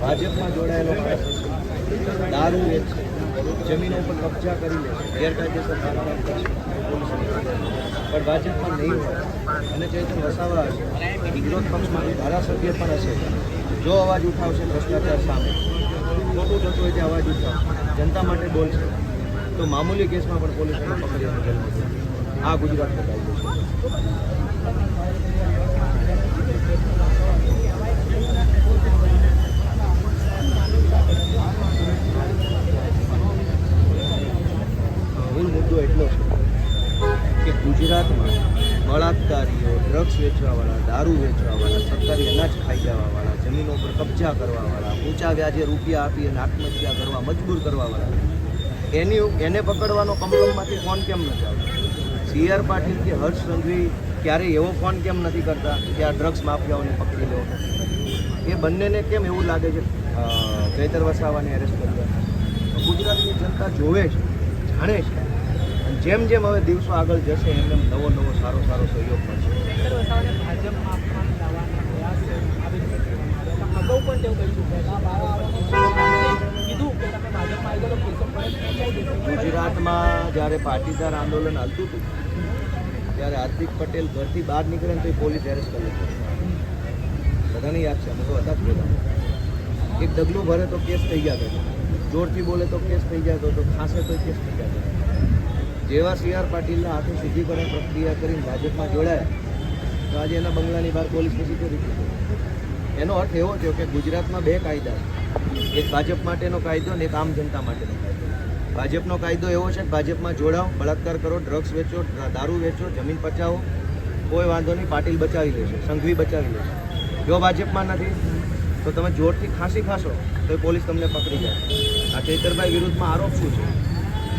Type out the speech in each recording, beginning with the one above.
ભાજપમાં જોડાયેલો હશે દારૂ વેચશે જમીનો પર કબજા કરી લે, ગેરકાયદેસર કામકાજ કરશે પણ ભાજપમાં નહીં હોય અને ચૈતન વસાવા હશે, વિરોધ પક્ષમાં ધારાસભ્ય પણ હશે, જો અવાજ ઉઠાવશે ભ્રષ્ટાચાર સામે. ખોટું થતું હોય તે અવાજ ઉઠાવ. જનતા માટે બોલશે. તો મામૂલી કેસમાં પણ પોલીસને પકડી. આ ગુજરાતનો કાયદો છે મૂળ મુદ્દો એટલો છે કે ગુજરાતમાં બળાત્કારીઓ ડ્રગ્સ વેચવાવાળા, દારૂ વેચવાવાળા, સરકારી અનાજ ખાઈ જવાવાળા, જમીનો પર કબજા કરવાવાળા, ઊંચા વ્યાજે રૂપિયા આપી અને આત્મહત્યા કરવા, મજબૂર કરવાવાળા. એની એને પકડવાનો કમલમમાંથી ફોન કેમ નથી આવતો? સી આર પાટીલ કે હર્ષ સંઘવી ક્યારેય એવો ફોન કેમ નથી કરતા કે આ ડ્રગ્સ માફિયાઓને પકડી લો? એ બંનેને કેમ એવું લાગે છે? ચૈતર વસાવાને એરેસ્ટ કરવા ગુજરાતની જનતા જોવે છે, જાણે છે. જેમ જેમ હવે દિવસો આગળ જશે એમ એમ નવો નવો સારો સારો સહયોગ મળશે. ગયો તો ગુજરાતમાં જ્યારે પાટીદાર આંદોલન હાલતું હતું ત્યારે હાર્દિક પટેલ ઘરથી બહાર નીકળે ને તો એ પોલીસ એરેસ્ટ કરી બધાને યાદ છે અમે તો હતા જ બધા. એક ડગલું ભરે તો કેસ થઈ ગયા હતો. જોરથી બોલે તો કેસ થઈ ગયા હતો. ખાંસે તો કેસ થઈ જતો હતો. જેવા સી આર પાટીલના હાથે શુદ્ધિકરણ પ્રક્રિયા કરીને ભાજપમાં જોડાયા, તો આજે એના બંગલાની બહાર પોલીસની સિક્યોરિટી એનો અર્થ એવો થયો કે ગુજરાતમાં બે કાયદા એક ભાજપ માટેનો કાયદો અને એક આમ જનતા માટેનો કાયદો. ભાજપનો કાયદો એવો છે કે ભાજપમાં જોડાઓ, બળાત્કાર કરો ડ્રગ્સ વેચો દારૂ વેચો, જમીન પચાવો, કોઈ વાંધો નહીં, પાટીલ બચાવી લેશે, સંઘવી બચાવી લેશે. જો ભાજપમાં નથી, તો તમે જોરથી ખાંસી ખાશો, તો એ પોલીસ તમને પકડી જાય. આ ચેતરભાઈ વિરુદ્ધમાં આરોપ શું છે?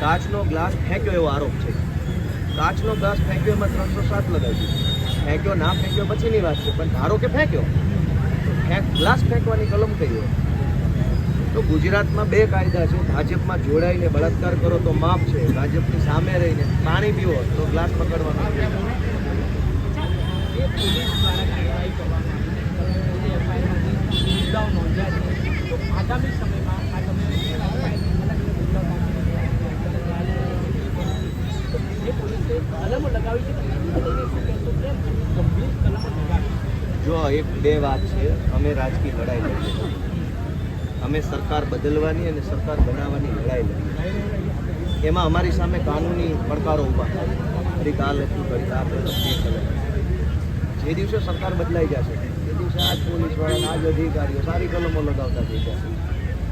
કાચનો ગ્લાસ ફેંક્યો એવો આરોપ છે. કાચનો ગ્લાસ ફેંક્યો એમાં ત્રણસો સાત લગાવી ફેંક્યો, ના ફેંક્યો પછીની વાત છે, પણ ધારો કે ફેંક્યો. ફેંક, ગ્લાસ ફેંકવાની કલમ કઈ હોય? તો ગુજરાતમાં બે કાયદા છે. ભાજપમાં જોડાઈને બળાત્કાર કરો તો માફ છે. ભાજપની સામે રહીને પાણી પીવો તો ગ્લાસ પકડવાનો આગામી એ પોલીસ દ્વારા કાર્યવાહી કરવામાં આવી છે એફઆઈઆરમાંથી મુદ્દાઓ નોંધ્યા છે તો આગામી સમયમાં આ તમે તો જે પોલીસે કલમો લગાવી છે તેને લઈને શું કહેશો કેમ ગંભીર કલમો લગાવી જો એક બે વાત છે. અમે રાજકીય લડાઈ લડીએ અમે સરકાર બદલવાની અને સરકાર બનાવવાની લડાઈ લડીએ એમાં અમારી સામે કાનૂની પડકારો ઊભા થાય ફરી કાલ હતું જે દિવસે સરકાર બદલાઈ જશે તે દિવસે આજ પોલીસવાળા આજ અધિકારીઓ સારી કલમો લગાવતા થઈ જશે.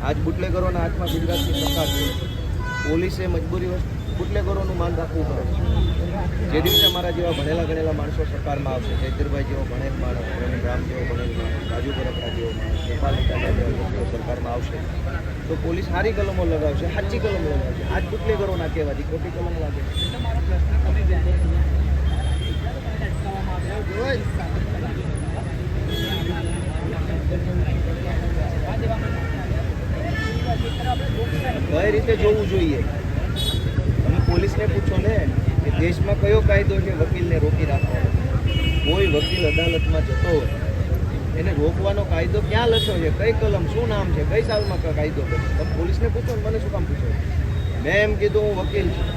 આજ બુટલેગરોના હાથમાં ગુજરાતની સરકાર પોલીસે મજબૂરી બુટલેગરોનું માન રાખવું પડે જે દિવસે અમારા જેવા ભણેલા ગણેલા માણસો સરકારમાં આવશે ચૈતરભાઈ જેવો ભણેલ માણસ રામ જેવો ભણેલ માણસ, રાજુ બરકરા જેવો માણસ, ગોપાલ ઇટાલિયા જેવા સરકારમાં આવશે, તો પોલીસ સારી કલમો લગાવશે, સાચી કલમ લગાવશે. આજ બુટલેગરો ના કહેવાથી ખોટી કલમ લાગે. કઈ રીતે જોવું જોઈએ તમે પોલીસને પૂછો ને કે દેશમાં કયો કાયદો છે વકીલને રોકી રાખવાનો? કોઈ વકીલ અદાલતમાં જતો હોય, એને રોકવાનો કાયદો ક્યાં લખ્યો છે? કઈ કલમ? શું નામ છે? કઈ સાલમાં કાયદો તમે પોલીસને પૂછો મને શું કામ પૂછો? મેં એમ કીધું, હું વકીલ છું.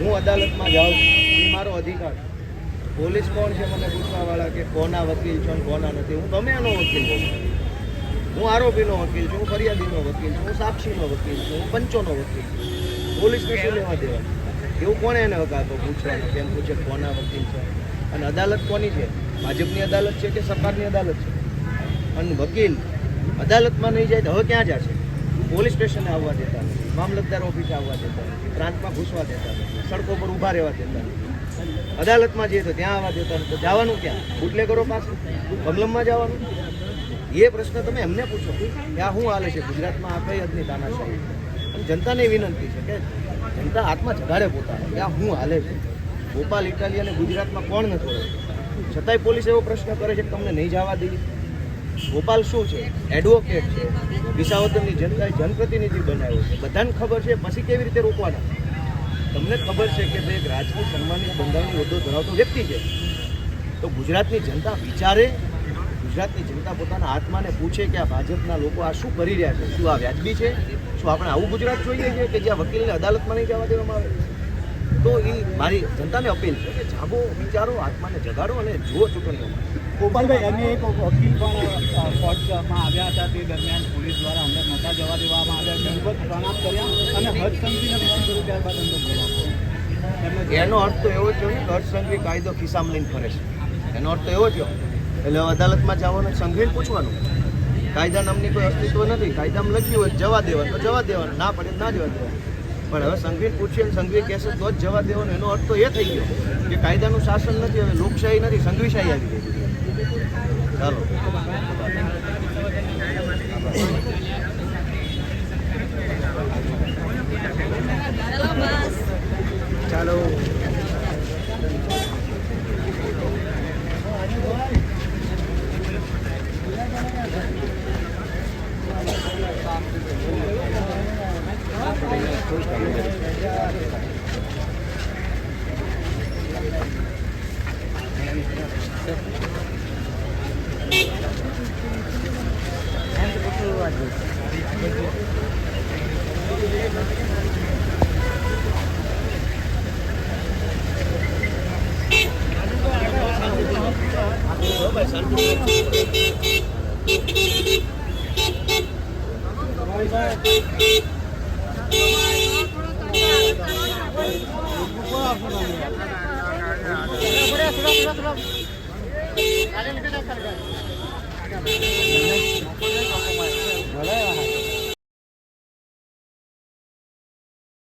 હું અદાલતમાં જાઉં એ મારો અધિકાર પોલીસ કોણ છે મને પૂછવાવાળા કે કોના વકીલ છો ને કોના નથી? હું તમે આનો વકીલ છું? હું આરોપીનો વકીલ છું. હું ફરિયાદીનો વકીલ છું. હું સાક્ષીનો વકીલ છું. હું પંચોનો વકીલ છું. પોલીસને શું લેવા દેવા? એવું કોણે એને વગાતો પૂછવાનું? કેમ પૂછે? કોના વકીલ છે? અને અદાલત કોની છે? ભાજપની અદાલત છે કે સરકારની અદાલત છે? અને વકીલ અદાલતમાં નહીં જાય તો હવે ક્યાં જશે? પોલીસ સ્ટેશને આવવા દેતા નથી, મામલતદાર ઓફિસે આવવા દેતા નથી, પ્રાંતમાં ઘૂસવા દેતા નથી, સડકો પર ઊભા રહેવા દેતા નથી. અદાલતમાં જઈએ તો ત્યાં આવવા દેતા નથી. તો જવાનું ક્યાં? બુટલેગરો પાસે? કમલમમાં જવાનું? એ પ્રશ્ન તમે એમને પૂછો કે આ શું હાલે છે? ગુજરાતમાં આ કઈ હદની તાનાશાહી અને જનતાને વિનંતી છે કે જનતા હાથમાં જગાડે પોતાને. કે આ હું હાલે છે? ગોપાલ ઇટાલી અને ગુજરાતમાં કોણ નથી ઓળખતું છતાંય પોલીસ એવો પ્રશ્ન કરે છે કે તમને નહીં જવા દઈએ. ગોપાલ શું છે? એડવોકેટ છે. વિસાવદરની જનતાએ જનપ્રતિનિધિ બનાવ્યો છે. બધાને ખબર છે પછી કેવી રીતે રોકવાના? તમને ખબર છે કે તે એક રાજકીય સન્માનિત બંધારણની હોદ્દો ધરાવતો વ્યક્તિ છે. તો ગુજરાતની જનતા વિચારે, ગુજરાતની જનતા પોતાના આત્માને પૂછે કે આ ભાજપના લોકો આ શું કરી રહ્યા છે? શું આ વ્યાજબી છે? શું આપણે આવું ગુજરાત જોઈએ છે કે જ્યાં વકીલને અદાલતમાં નહીં જવા દેવામાં આવે? તો એ મારી જનતાને અપીલ છે કે જાગો વિચારો આત્માને જગાડો અને જુઓ ચૂંટણીઓમાં. ગોપાલભાઈ અમે એક વકીલ પણ કોર્ટમાં આવ્યા હતા તે દરમિયાન પોલીસ દ્વારા અંદર નહોતા જવા દેવામાં આવ્યા. દંડવત પ્રણામ કર્યા અને હર્ષસંઘવીને પ્રણામ કર્યું ત્યારબાદ અંદર બોલાવો એનો અર્થ તો એવો થયો ને કે હર્ષસંઘવી કાયદો ખિસ્સામાં લઈને ફરે છે. એનો અર્થ તો એવો થયો. એટલે અદાલતમાં જવાનું સંઘવીને પૂછવાનું. કાયદા નામની કોઈ અસ્તિત્વ નથી. કાયદામાં લખ્યું હોય જવા દેવાનું. તો જવા દેવાનું. ના પડે ના જવા દેવાનું. પણ હવે સંઘવીર પૂછીએ અને સંઘવી કહેશે તો જ જવા દેવાનું. એનો અર્થ તો એ થઈ ગયો કે કાયદાનું શાસન નથી, હવે લોકશાહી નથી સંઘવીશાહી આવી ગઈ. ચાલો. Bye. Gracias.